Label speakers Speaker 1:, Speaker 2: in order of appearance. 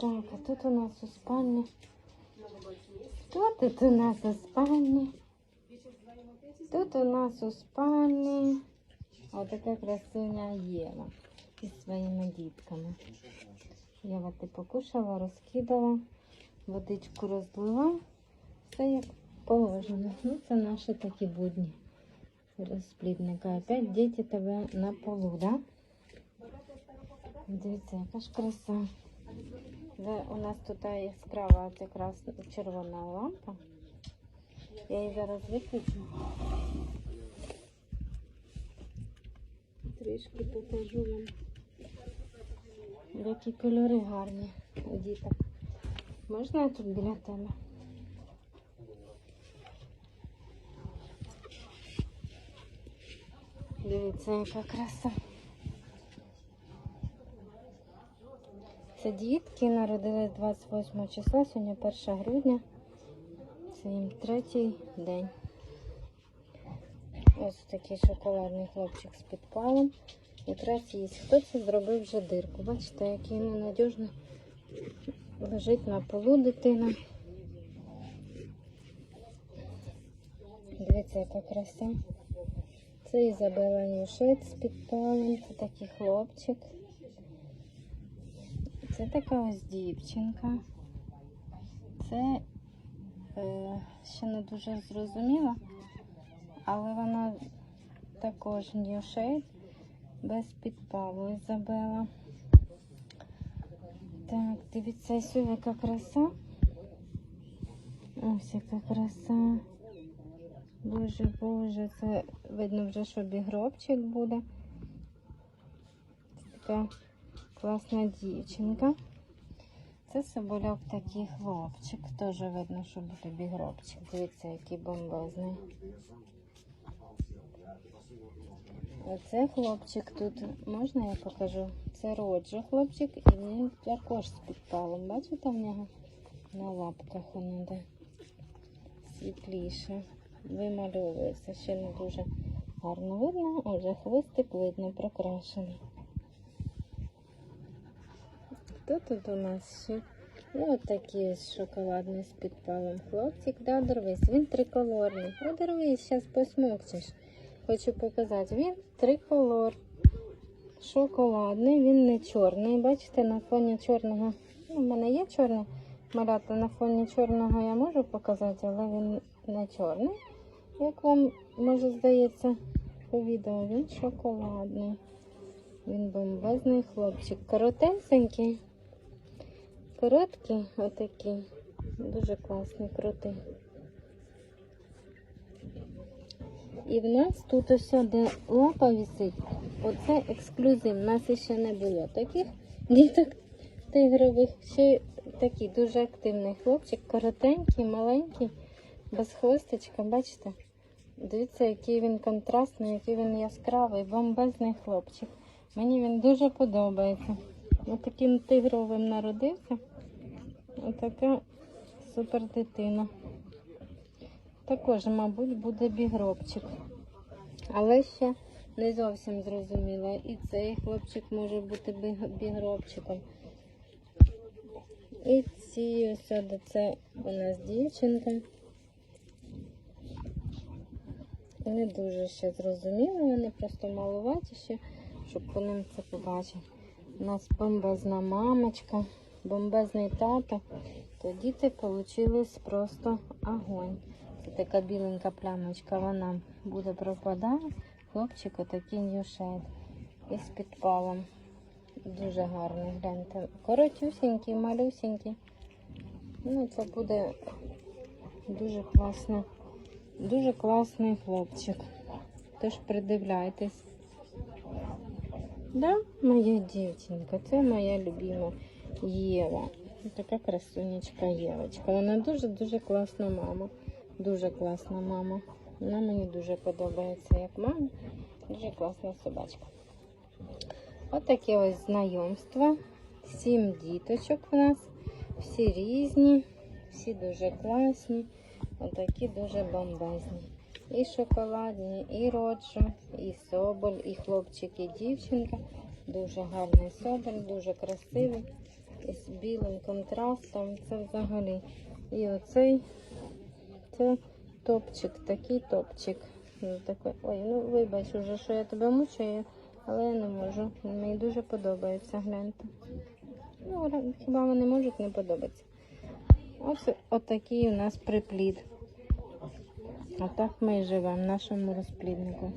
Speaker 1: Так, а тут у нас у спальні. Хто тут у нас у спальні? Тут у нас у спальні отака красуня Єва із своїми дітками. Єва ти покушала, розкидала, водичку розлила. Все як положено. Ну, це наші такі будні розплідника. Опять діти тебе на полу, да? Дивіться, яка ж краса. Де у нас тут яскрава якраз червона лампа. Я її зараз виключу. Трішки покажу вам. Які кольори гарні у діток. Можна я тут біля тебе? Дивіться, яка краса. Це дітки народились 28 числа, сьогодні 1 грудня. Це їм третій день. Ось такий шоколадний хлопчик з підпалом. Якраз є. Хто це зробив вже дирку? Бачите, який ненадіжно лежить на полу дитина. Дивіться, яка краса. Це Ізабела Нюшет з підпалом. Це такий хлопчик. Це така ось дівчинка. Це е, ще не дуже зрозуміла, але вона також ньюшейд без підпалу Ізабела. Так, дивіться, ось яка краса. Ось яка краса. Боже, боже, це видно вже, що бігробчик буде. Така класна дівчинка. Це собольок такий хлопчик. Теж видно, що буде бігробчик. Дивіться, який бомбезний. Оце хлопчик тут, можна я покажу? Це Роджо хлопчик, і він також з підпалом. Бачите в нього на лапках воно де світліше. Вимальовується, ще не дуже гарно видно, а вже хвостик видно прокрашений. Хто тут у нас ще? Ну, от такий шоколадний з підпалом хлопчик. Да, дорвись, він триколорний. О, дорвись, зараз посмокчеш. Хочу показати. Він триколор. Шоколадний, він не чорний. Бачите, на фоні чорного. Ну, у мене є чорний малята, на фоні чорного я можу показати, але він не чорний. Як вам може здається по відео, він шоколадний. Він бомбезний хлопчик. Коротенький. Короткий, отакий. Дуже класний, крутий. І в нас тут ось де лапа висить. Оце ексклюзив. У нас ще не було таких діток тигрових. Ще такий дуже активний хлопчик, коротенький, маленький, без хвостичка, бачите? Дивіться, який він контрастний, який він яскравий, бомбезний хлопчик. Мені він дуже подобається. Таким тигровим народився. Отака супер дитина. Також, мабуть, буде бігробчик. Але ще не зовсім зрозуміло. І цей хлопчик може бути бігробчиком. І ці ось це у нас дівчинка. Не дуже ще зрозуміло, вони просто малуваті ще, щоб по ним це побачити. У нас бомбезна мамочка, бомбезний тато. То діти вийшли просто огонь. Це така біленька плямочка, вона буде пропадати. Хлопчик отакий ньюшед. І з підпалом. Дуже гарний, гляньте. Коротюсенький, малюсенький. Ну, це буде дуже класно. Дуже класний хлопчик. Тож придивляйтесь. Да, моя дівчинка, це моя любима Єва. Така красунечка Євочка. Вона дуже-дуже класна мама. Дуже класна мама. Вона мені дуже подобається як мама. Дуже класна собачка. Ось таке ось знайомство. Сім діточок у нас. Всі різні, всі дуже класні. Отакі дуже бомбезні. І шоколадні, і роджо, і соболь, і хлопчик, і дівчинка. Дуже гарний соболь, дуже красивий. із білим контрастом. Це взагалі. І оцей це топчик, такий топчик. Ну. Ой, ну вибач уже, що я тебе мучаю, але я не можу. Мені дуже подобається, гляньте. Ну, хіба вони можуть не подобатися. Ось отакий у нас приплід. Отак ми і живемо нашому розпліднику.